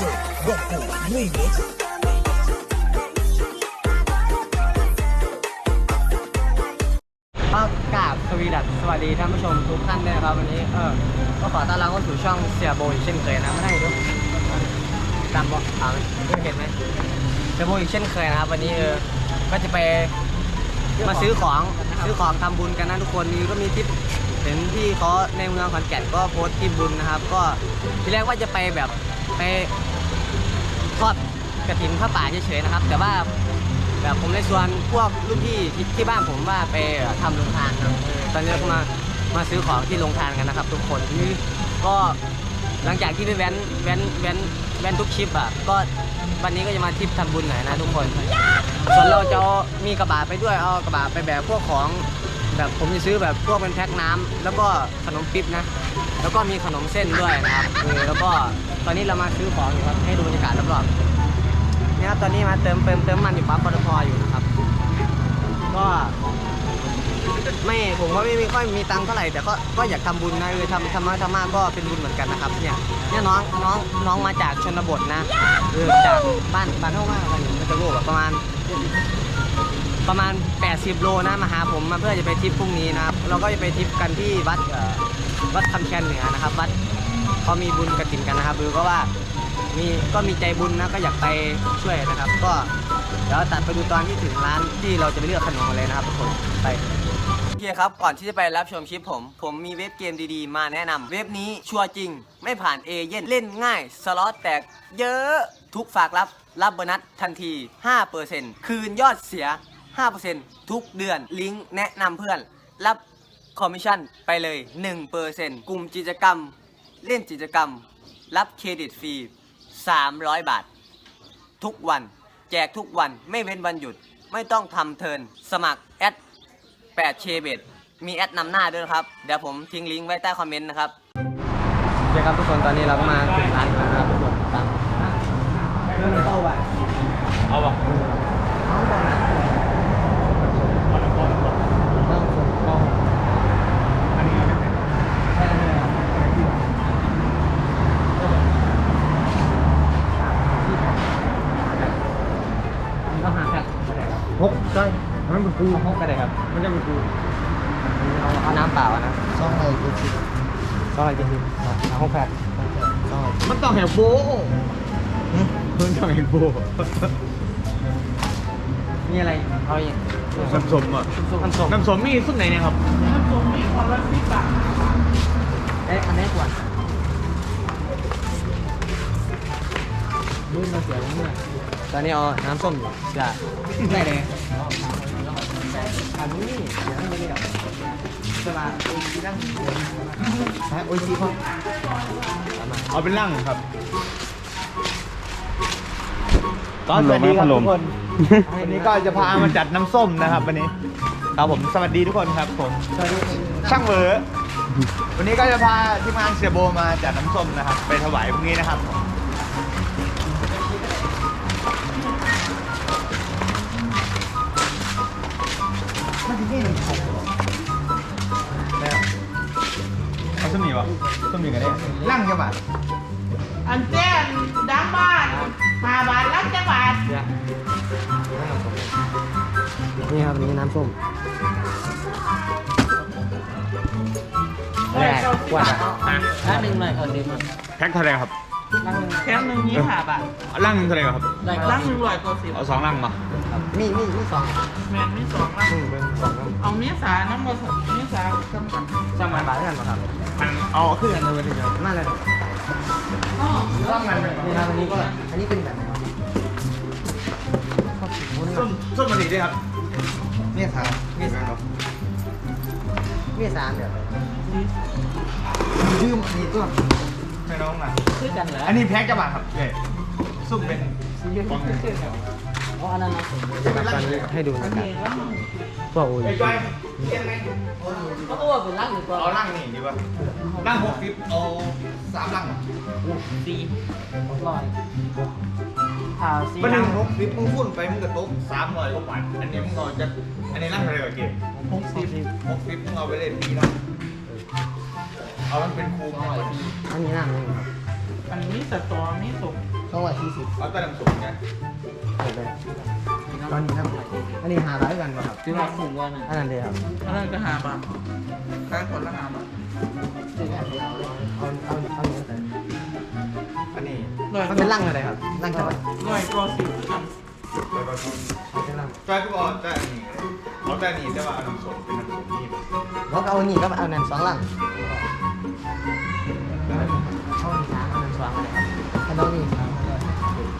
major, loco, remix. ก็กราบสวีดัสสวัสดีท่านผู้ชมทุกท่านด้วยนะครับวันนี้เออก็ขอต้อนรับเข้าสู่ช่องเสียโบอีกเช่นเคยนะไม่ได้ดูจำบอกอ่าเห็นไหมเสียโบอีกเช่นเคยนะครับ วันนี้เออก็จะไปมาซื้อของซื้อของทำบุญกันนะทุกคนนี่ก็มีทริปเห็นที่เขาในเมืองขอนแก่นก็โพสต์ทริปบุญนะครับ ก็ทีแรกว่าจะไปแบบไป ทอดกระถินผ้าป่าเฉยๆนะครับ แต่ว่าแบบผมเลยชวนพวกรุ่นพี่ที่ที่บ้านผมว่าไปทำโรงทานครับตอนนี้เรามามาซื้อของที่โรงทานกันนะครับ ทุกคนก็หลังจากที่ไปแว้นแว้นแว้นแว้นทุกคลิปอะก็วันนี้ก็จะมาทริปทำบุญหน่อยนะทุกคนส่วนเราจะเอามีกระบะไปด้วยเอากระบะไปแบบพวกของ แบบผมจะซื้อแบบพวกเป็นแพ็คน้ำแล้วก็ขนมปิ๊บนะ แล้วก็มีขนมเส้นด้วยนะครับเออแล้วก็ตอนนี้เรามาซื้อของอยู่ครับให้ดูบรรยากาศรอบๆเนี่ยครับตอนนี้มาเติมเติมเติมมันอยู่ปั๊มปตทอยู่นะครับ ก็ไม่ผมก็ไม่ไม่ค่อยมีตังค์เท่าไหร่แต่ก็ก็อยากทำบุญนะเออทำทำมาทำมาก็เป็นบุญเหมือนกันนะครับเนี่ยเนี่ยน้องน้องน้องมาจากชนบทนะเออจากบ้านบ้านเท่าว่าอะไรมันจะรู้แบบประมาณ ประมาณ 80 โลนะมาหาผมมาเพื่อจะไปทริปพรุ่งนี้นะครับ เราก็จะไปทริปกันที่วัดวัดคำแคนเหนือนะครับ วัดเขามีบุญกระถินกันนะครับดูก็ว่ามีก็มีใจบุญนะก็อยากไปช่วยนะครับ ก็เดี๋ยวตัดไปดูตอนที่ถึงร้านที่เราจะไปเลือกขนมกันเลยนะครับทุกคนไปโอเคครับก่อนที่จะไปรับชมคลิปผม ผมมีเว็บเกมดีๆ มาแนะนำเว็บนี้ชัวร์จริง ไม่ผ่านเอเย่นเล่นง่ายสล็อตแตกเยอะทุกฝากรับรับโบนัสทันที 5%คืนยอดเสีย 5%ทุกเดือนลิงก์แนะนำเพื่อน รับคอมมิชชั่นไปเลย 1%กลุ่มกิจกรรม เล่นกิจกรรม รับเครดิตฟรี 300 บาท ทุกวัน แจกทุกวันไม่เว้นวันหยุดไม่ต้องทำเทิร์นสมัครแอด8 k b e t มีแอดนำหน้าด้วยนะครับ เดี๋ยวผมทิ้งลิงก์ไว้ใต้คอมเมนต์นะครับโอเคครับทุกคนตอนนี้เราก็มาถึงร้านแล้วนะครับทุกคนตามเรื่องเข้าไปเอาป่ะ ต้องส่งกล้อง อันนี้ แค่นี้ครับต้องหาแพ็ค หกใช่มันเป็นกูเอาพกไปเลยครับ มันจะเป็นกูเอาเอาน้ำเปล่าอะนะสองร้อยเจ็ดสิบซอยจริงๆเอาหกแพ็คสองร้อยมันต้องแหกโบมันต้องแหกโบมีอะไรเอาอย่างน้ำส้มอะน้ำส้มน้ำส้มมีสุดไหนเนี่ยครับเอ๊ะอันนี้ขวดรุ่นมาเสียแล้วเนี่ย ตอนนี้เอาน้ำส้มอยู่จะได้เลยอันนี้เดี๋ยวไม่ได้หรอกสบายที่นั่งฮะโอ้ยซีพ่อเอาเป็นร่างครับก็สวัสดีครับทุกคนวันนี้ก็จะพามาจัดน้ำส้มนะครับวันนี้ครับผมสวัสดีทุกคนครับผมสวัสดีช่างเหวอวันนี้ก็จะพาทีมงานเสียโบมาจัดน้ำส้มนะครับ ไปถวายพรุ่งนี้นะครับ เอาส้มหมี่วะส้มหมี่กันได้ร่างจะบาทอันเจ้นดังบ้านหาบาทรับจะบาทเดี๋ยวนี่ครับนี่น้ำส้มแรกขวดอะร้านหนึ่งหน่อยคนดื่มอะแพ็คเท่าไหร่ครับร้านหนึ่งแถมหนึ่งยี่ห้าบาทร่างหนึ่งเท่าไหร่ครับได้ครัรังหนึ่งร้อยกว่าสิบเอาสองร่างมามีมีมีสองแมนมีสองรังหนึ่งเป็นสองครับเอาเมียสาน้ำมันเมียสากำกันสองพันบาทเท่ากันเหรอครับ อันเอาขึ้นกันเลยทีเดียมาเลยครับอ๋อร่างมันนี่ครับอันนี้ก็อันนี้เป็นแบบไหนครับข้าวสีมุ้นส้มส้มมันดีด้วยครับเนี่ยครับมีสามมีสามเดี๋ยวยืมอันนี้ตัวให้น้องมาซื้อกันเหรออันนี้แพ็คจะบาทครับเจ๊ส้มเป็นฟองอ๋ออันนั้นนะจะมากันให้ดูนะครับนี้รังพวกโอ้ย เรียนไหมก็อ้วนเป็นรังหนึ่งกว่าเอาร่างนี่ดีกว่าร่างหกสิบเอาสามร่างสี่ร้อยข่าสี่มันหรันึ่งงหกสิบมึงพูดไปมึงกระตุกสามร้อยกว่าบาทอันนี้มึงเอาจะอันนี้ร่างเท่าไหร่วะเก๋หกสิบหกสิบมึงเอาไปเล่นปีเนะเอามันเป็นครูมาก่อนอันนี้น้ำหนึ่งครับอันนี้สตอมีสุกสององร้อยสี่สิบเอาแต่น้ำส้มไง ตอนนี้ครับ อันนี้หาร้อยกันป่ะครับที่ว่าสูงกว่านึงอันนั้นเลยครับอันนั้นก็หาบาทค่าคนละหาบาทเอาเอาเอาเนื้อใส่อันนี้ร้อยมันเป็นร่างอะไรครับร่างจังหวัดร้อยก็สิบกันแล้วก็เป็นร่างจอยก็บอกแต่อันนี้เอาแต่อันนี้แต่ว่าเอาน้ำส้มเป็นน้ำส้มนี่แล้วก็เอานี่ก็เอานั่นสองร่างเอานี่สามเอานั่นสองอะไรครับถ้าน้องนี่สาม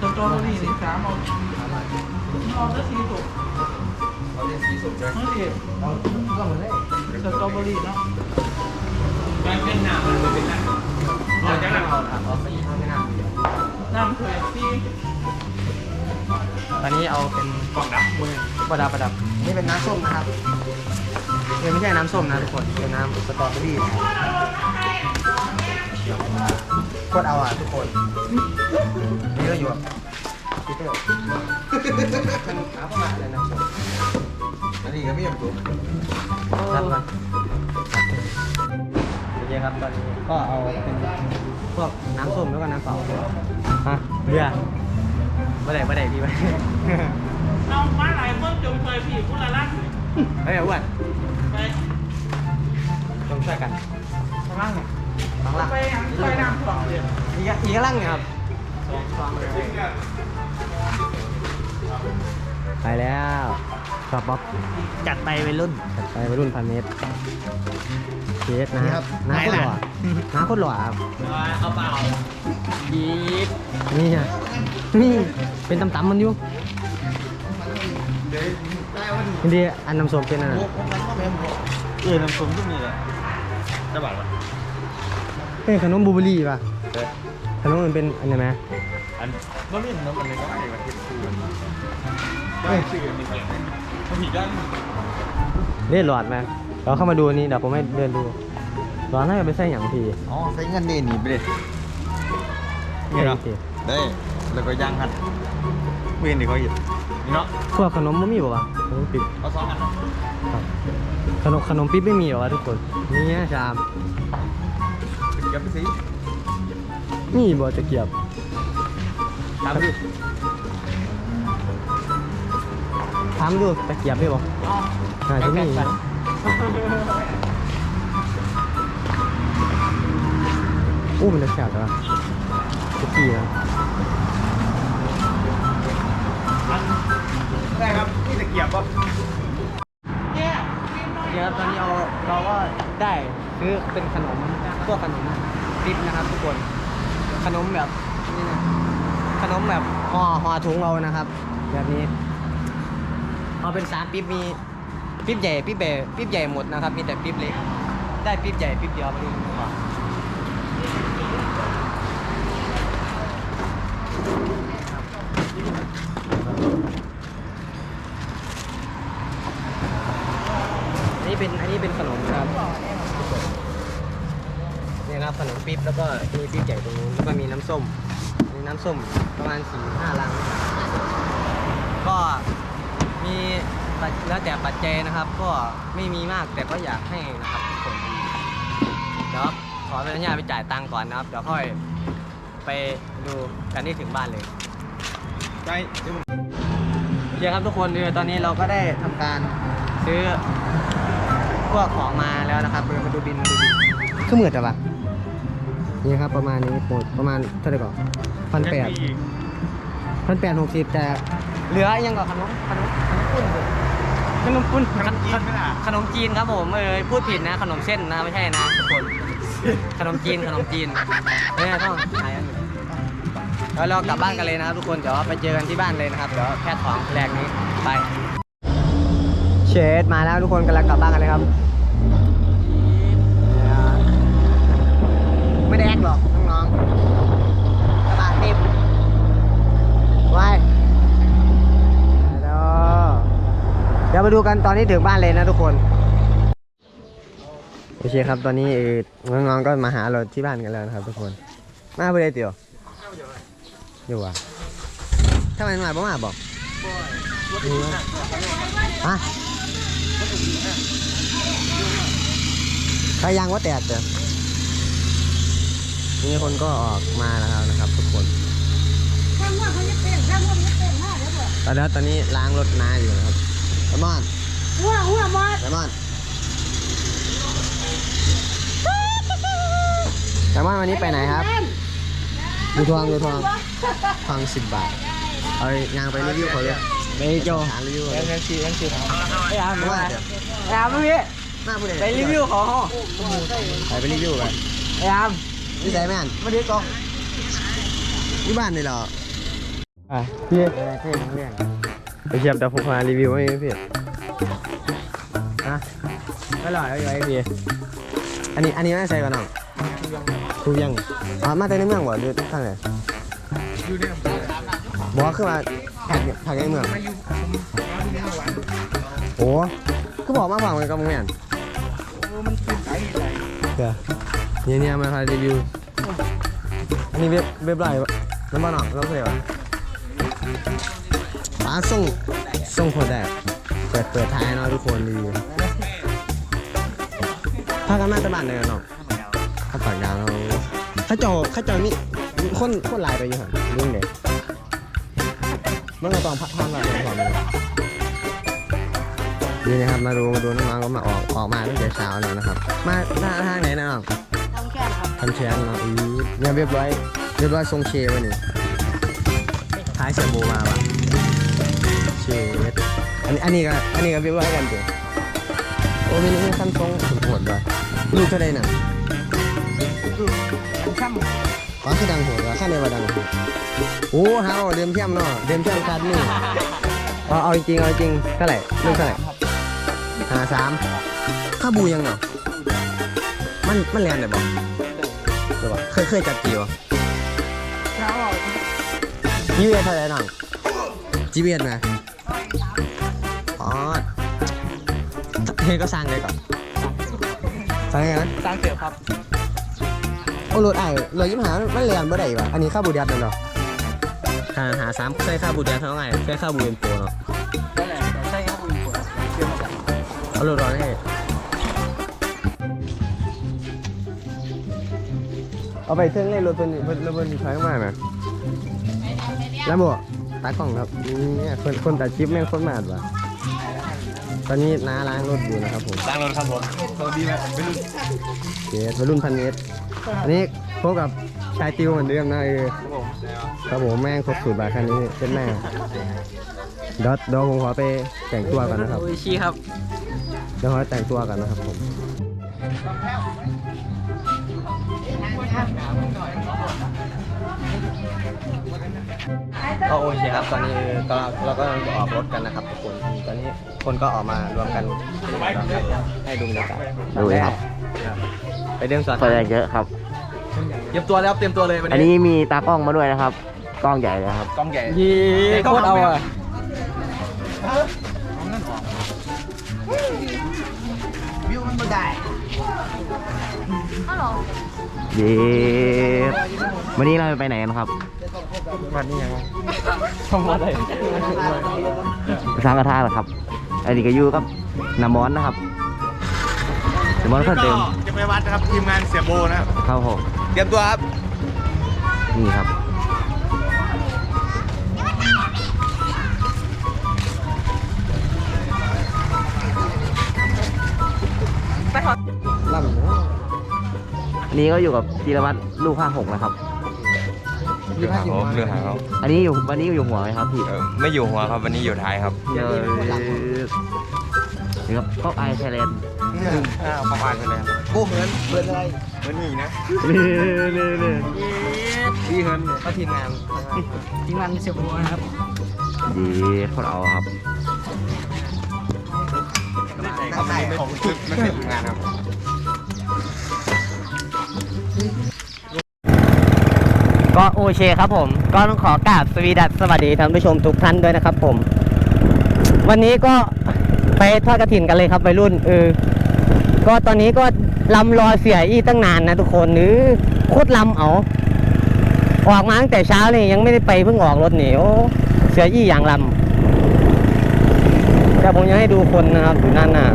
ก็สตรอเบอรี่นี่สามเอา เอาได้สี่ตัวเอาเป็นสีส้มใช่ไหมเมื่อกี้เอาก็หมดเลยสตรอเบอรี่เนาะมันเป็นหนามมันเป็นหนามเอาจะนั่งเอาครับเอาไปเอาไม่นั่งน้ำเผือกที่ตอนนี้เอาเป็นกล่องดับมือประดับประดับนี่เป็นน้ำส้มนะครับเออไม่ใช่น้ำส้มนะทุกคนเป็นน้ำสตรอเบอรี่โคตรเอาอะทุกคนนี่ก็อยู่ มันเอาเข้ามาเลยน้ำส้มอันนี้ก็ไม่ยอมตัวครับมาโอเคครับตอนนี้ก็เอาเป็นพวกน้ำส้มแล้วก็น้ำเปล่าฮะเบียร์ไม่ได้ไม่ได้พี่ไปเอามาหลายเพิ่มจงเคยผีกุละลักเฮ้ยอ้วนไปต้องช่วยกันข้างล่างข้างล่างไปไปน้ำสองเดือนอีกอีกข้างล่างเนี่ยครับสองสองเลย ไปแล้วชอบป๊อปจัดไปวัยรุ่น จัดไปวัยรุ่นพันเมตรเคสนะนี่ครับน้าโคตรหล่อไหนล่ะ น้าโคตรหล่อครับเอาเปล่ายีดนี่ไงนี่เป็นตำๆมันอยู่ดีอันน้ำส้มเป็นอันนั้นเออน้ำส้มก็มีแหละจะบอกว่าเฮ้ยขนมบลูเบอร์รี่ป่ะขนมมันเป็นอันไหนไหม อันก็มีน้ำมันเลยก็ได้มาเก็บคืนได้ซื้อมีเก็บเขาผีกันเล่หลอดไหมเราเข้ามาดูนี่เดี๋ยวผมให้เดินดูหลอดน่าจะเป็นไส้หยังพี่อ๋อใช้เงินนี่หนีไปเลยนี่เหรอได้แล้วก็ย่างหัดเวียนดิเขาหยิบนี่เนาะพวกขนมไม่มีป่าวะขนมปิ๊บเอาสองอันครับขนมขนมปิ๊บไม่มีเหรอวะทุกคนนี่นะชามเก็บไปสินี่บ่จะเกียบ ตามดูถามดูตะเกียบได้บ่น่าจะมีนะอู้มันจะแสบเหรอจะกี่นะได้ครับนี่ตะเกียบป่ะแย่กินน้อยเดี๋ยวครับตอนนี้เราเราก็ได้ซื้อเป็นขนมพวกขนมปิ๊บนะครับทุกคน ขนมแบบนี่นะ ขนมแบบห่อห่อถุงเรานะครับ แบบนี้เอาเป็นสามปิ๊บมีปิ๊บใหญ่ปิ๊บเบปิ๊บใหญ่หมดนะครับ มีแต่ปิ๊บเล็ก ได้ปิ๊บใหญ่ปิ๊บเดียวมาดูดีกว่าอันนี้เป็นอันนี้เป็นขนมครับนี่ครับขนมปิ๊บแล้วก็มีปิ๊บใหญ่ตรงนู้นแล้วก็มีน้ำส้ม น้ำส้มประมาณสี่ห้าลัง ก็มีแล้วแต่ปัจจัยนะครับ ก็ไม่มีมากแต่ก็อยากให้นะครับทุกคนเดี๋ยวขอเป็นญาตไปจ่ายตังค์ก่อนนะครับ เดี๋ยวค่อยไปดูกันที่ถึงบ้านเลยใช่เยวผมโอเคครับทุกคนคือตอนนี้เราก็ได้ทำการซื้อพวกของมาแล้วนะครับเดี๋ยวมาดูบินมาดูบินคือหมื่นแต่ปะนี่ครับประมาณนี้หมดประมาณเท่าไหร่ก่อน พันแปดพันแปดหกสิบแต่เหลือยังกับขนมขนมขนมปุ้นขนมปุ้นขนมจีนครับผมเออพูดผิดนะ ขนมเส้นนะไม่ใช่นะทุกคนขนมจีนขนมจีนเนี่ยต้องหายอันอยู่แล้วเรากลับบ้านกันเลยนะครับทุกคนเดี๋ยวไปเจอกันที่บ้านเลยนะครับเดี๋ยวแค่ของแรกนี้ไปเชดมาแล้วทุกคนกำลังกลับบ้านกันเลยครับ ไม่ได้แอคหรอกน้องๆกระบะเต็ม ไว้เดี๋ยวมาดูกันตอนนี้ถึงบ้านเลยนะทุกคน โอเคครับ ตอนนี้เออน้องๆก็มาหาเราที่บ้านกันแล้วนะครับ ทุกคน มาไปเลยเตี๋ยวอยู่อะทำไมมาบ่มาบอกฮะใครยังว่าแตกเด้อนี่คนก็ออกมาแล้วนะครับ ทุกคน ตอนนี้ตอนนี้ล้างรถน้าอยู่นะครับไดมอนหัวหัวมอดไดมอนไดมอนวันนี้ไปไหนครับ ดูทวงดูทวงทวงสิบบาทเอายางไปรีวิวเขาเลยไปโจหารีวิวเขาเลยยังชียังชีครับไอ้ยามเพราะว่าเดี๋ยวไอ้ยามพี่หน้าผู้ใดไปรีวิวของเขาไปไปรีวิวไปไอ้ยามนี่ใส่แม่นมาดีกองที่บ้านนี่เหรอ อะพี่เท่ทั้งเรื่องไปเทียบแต่ผมมารีวิวให้พี่ฮะไม่หล่อแล้วอยู่ไอ้พี่อันนี้อันนี้ไม่ใส่ก่อนน้องครูยังอ๋อมาแต่ในเมืองบ่หรือทางไหนอกว่าคือมาผักผักในเมืองโอ้คือบอกมาฝั่งเลยกับมึงแม่นเดี๋ยวเนี่ยเนี่ยมาพารีวิวอันนี้เว็บเว็บไรน้ำมันหนองเราเรียว่า ป้าส่งส่งคนแรกเปิดเปิดท้ายเนาะทุกคนดีพากันมาจะบ้านเลยเนาะข้าปากยาวเราข้าเจอข้าเจอนี่คนคนหลายไปอยู่ห่นเรื่องเด็กมันก็ต้องพักผ่อนหน่อยก่อนเลยดีนะครับมาดูมาดูน้องๆก็มาออกออกมาตั้งแต่เช้าแล้วนะครับ มาทางทางไหนนะน้องทำแค่ครับทำเชียงเนาะอีเนี่ยเรียบร้อยเรียบร้อยทรงเชไว้นี่ ท้ายเสียโบมาว่ะเชฟอันนี้อันนี้ก็อันนี้ก็เรียบร้อยกันเถอะโอ้มีนี่ขั้นทรงสุดโหดว่ะลูกเท่าไรน่ะช่ำอ๋อคือดังโหดว่ะขั้นในว่าดังโหดโอ้ฮาวเดิมเทียมเนาะเดิมเทียมคัดนี่เอาเอาจริงๆเอาจริงเท่าไหร่ลูกเท่าไหร่ห้าสามข้าบูยังเนาะมันมันแรงเลยบอกหรือว่าเคยเคยจับกี่วะเช้าออก จีเวียเท่าไหร่น้องจีเวียนะอ๋อเฮ้ยก็สร้างเลยก่อนสร้างไงนะสร้างเสือครับโอ้รถไอ้รถยิ้มหามันเรียนบ่ได้ปะอันนี้ค่าบูเดียดเลยเนาะค่าหาสามเคยค่าบูเดียดเท่าไหร่เคยค่าบูเอ็นโปรเนาะนั่นแหละใช่ครับคุณฝนเชื่อมาจากเอารถร้อนให้เอาไปเทิงเลยรถเป็นรถรถเป็นใช้มาไหม แล้วบ่ตากล้องครับนี่คนคนตัดคลิปแม่งคนมาดว่ะตอนนี้น้าล้างรถอยู่นะครับผมตั้งรถครับผมสวัสดีไหมไม่รู้เกสวัยรุ่นพันเมตรอันนี้พบกับชายติวเหมือนเดิมนะเออครับผมแม่งครบสูตรบาทคันนี้เป็นแม่เดี๋ยวเดี๋ยวผมขอไปแต่งตัวกันนะครับโอ้ยชีครับเดี๋ยวขอแต่งตัวกันนะครับผม ก็โอเคครับ ตอนนี้ก็เราก็กำลังจะออกรถกันนะครับทุกคนตอนนี้คนก็ออกมารวมกันให้ดูบรรยากาศดูครับ ไปเดินสวนคนเยอะครับ เตรียมตัวแล้วเตรียมตัวเลยวันอันนี้นี้มีตากล้องมาด้วยนะครับ กล้องใหญ่เลยครับ กล้องใหญ่ยีโคตรเอาอะวิวมันไม่ได้เย้วันนี้เราไปไหนกันครับ วันนี้ยังทำอะไรไปสร้างกระทะเหรอครับ อันนี้ก็อยู่กับน้ำมอนนะครับน้ำมอนคนเดิมจะไปวัดนะครับทีมงานเสียโบนะครับครับผมเตรียมตัวครับ นี่ครับล่ำอันนี้ก็อยู่กับจีรวัตรลูกห้าหกนะครับ เรือหางเขาเรือหางเขาอันนี้อยู่วันนี้อยู่หัวไหมครับพี่ไม่อยู่หัวครับวันนี้อยู่ท้ายครับเจอนี่ครับก็ไอไทยแลนด์อ้าวประมาณนั้นเลยโอ้เหมือนเหมือนอะไรเหมือนหนีนะพี่เฮิร์นก็ทีมงานทีมงานเสียบัวนะครับดีคนเอาครับครับไม่ของไม่ใช่ทีมงานครับ โอเคครับผม ก็ต้องขอกราบสวีดัสสวัสดีท่านผู้ชมทุกท่านด้วยนะครับผม วันนี้ก็ไปทอดกระถินกันเลยครับวัยรุ่นเออก็ตอนนี้ก็ลำรอเสียอีตั้งนานนะทุกคนหรือโคตรลำเอาออกมาตั้งแต่เช้านี่ยังไม่ได้ไปเพิ่งออกรถหนี่โอ้เสียอี้อย่างลำแต่ผมยังให้ดูคนนะครับอยู่นั่นน่ะ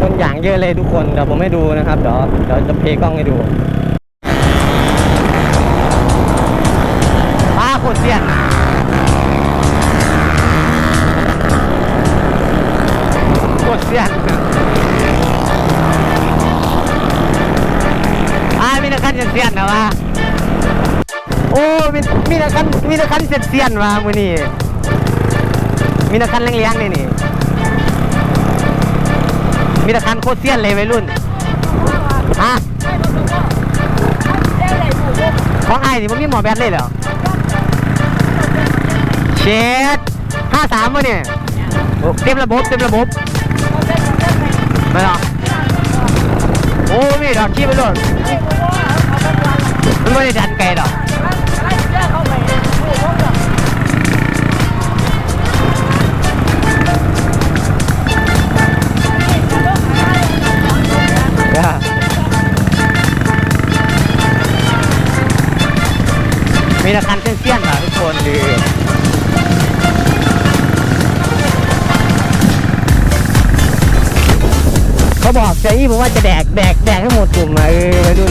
คนอย่างเยอะเลยทุกคนเดี๋ยวผมให้ดูนะครับเดี๋ยวเดี๋ยวจะเพลกล้องให้ดู เนี่ยอ่ามีนักขันเสียนๆนะวะโอ้มีมีนักขันมีนักขันเสียนๆวะมื้อนี้มีนักขันเลี้ยงๆนี่นี่มีนักขันโคเสียนเลยวรุ่นฮะของไอ้นี่มันมีหมอแบทเลยเหรอเช็ดห้าสามวะเนี่ยเต็มระบบเต็มระบบ ไม่หรอโอ้ไม่ดอกขี้ไปโดนมันไม่ได้ดันไกลดอกมีราคาเสี้ยนๆเหรอทุกคนดี เขาบอกใจอี้ผมว่าจะแดกแดกแดกให้หมดกลุ่มอะเออไปดู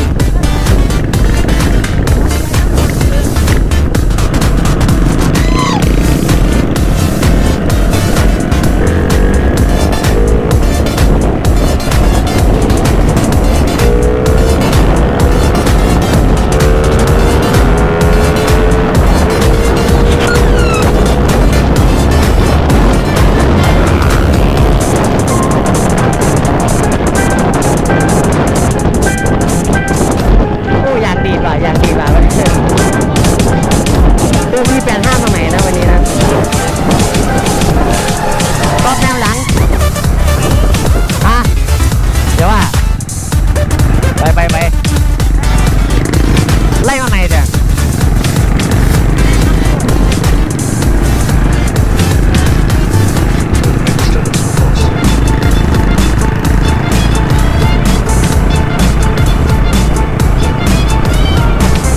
arriba y arriba.